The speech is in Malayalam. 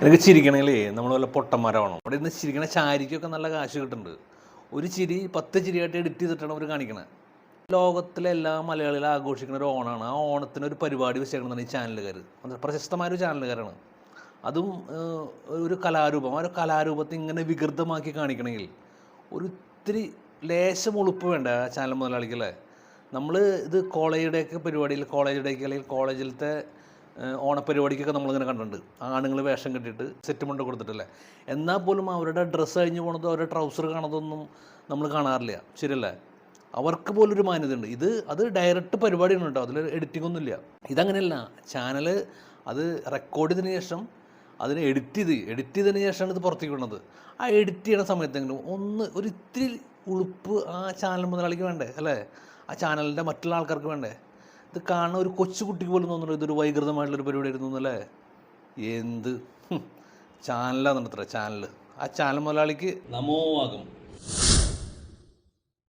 എനിക്ക് ചിരിക്കണമെങ്കിലേ നമ്മൾ വല്ല പൊട്ടന്മാരാവണം. അവിടെ ഇന്ന് ചിരിക്കണ ചാരിക്കൊക്കെ നല്ല കാശ് കിട്ടുന്നുണ്ട്. ഒരു ചിരി പത്ത് ചിരിയായിട്ട് എഡിറ്റ് ചെയ്തിട്ടാണ് അവർ കാണിക്കണത് ലോകത്തിലെ എല്ലാ മലയാളികളും ആഘോഷിക്കുന്ന ഒരു ഓണാണ്. ആ ഓണത്തിന് ഒരു പരിപാടി വെച്ചേക്കണമെന്നാണ് ഈ ചാനലുകാർ പ്രശസ്തമായ ഒരു ചാനലുകാരാണ്. അതും ഒരു കലാരൂപം. ആ ഒരു കലാരൂപത്തെ ഇങ്ങനെ വികൃതമാക്കി കാണിക്കണമെങ്കിൽ ഒരു ഇത്തിരി ലേശം ഉളുപ്പ് വേണ്ട ആ ചാനൽ മുതലാളിക്കല്ലേ നമ്മൾ ഇത് കോളേജിന്റെയൊക്കെ പരിപാടിയിൽ കോളേജിന്റെയൊക്കെ അല്ലെങ്കിൽ കോളേജിലത്തെ ഓണപ്പരിപാടിക്കൊക്കെ നമ്മളിങ്ങനെ കണ്ടിട്ടുണ്ട്. ആണുങ്ങൾ വേഷം കെട്ടിയിട്ട് സെറ്റ് മുണ്ട് കൊടുത്തിട്ടല്ലേ? എന്നാൽ പോലും അവരുടെ ഡ്രസ്സ് കഴിഞ്ഞ് പോണതോ അവരുടെ ട്രൗസർ കാണുന്നതൊന്നും നമ്മൾ കാണാറില്ല. ശരിയല്ലേ? അവർക്ക് പോലൊരു മാന്യതയുണ്ട്. ഇത് അത് ഡയറക്റ്റ് പരിപാടിയാണ് കേട്ടോ അതിൽ എഡിറ്റിംഗ് ഒന്നുമില്ല. ഇതങ്ങനെയല്ല. ചാനൽ അത് റെക്കോർഡ് ചെയ്തതിന് ശേഷം അതിനെ എഡിറ്റ് ചെയ്ത് എഡിറ്റ് ചെയ്തതിന് ശേഷമാണ് ഇത് പുറത്തേക്ക് വിടുന്നത്. ആ എഡിറ്റ് ചെയ്യുന്ന സമയത്തെങ്കിലും ഒന്ന് ഒരു ഇത്തിരി ഉളുപ്പ് ആ ചാനൽ മുതലാളിക്ക് വേണ്ടേ? അല്ലേ? ആ ചാനലിന്റെ മറ്റുള്ള ആൾക്കാർക്ക് വേണ്ടേ? ഇത് കാണുന്ന ഒരു കൊച്ചുകുട്ടിക്ക് പോലും തോന്നുന്നു ഇതൊരു വൈകൃതമായിട്ടുള്ളൊരു പരിപാടി ആയിരുന്നു എന്നല്ലേ? എന്ത്? ചാനലാണെന്നത്ര ചാനൽ ആ ചാനൽ മുതലാളിക്ക് നമോവാകും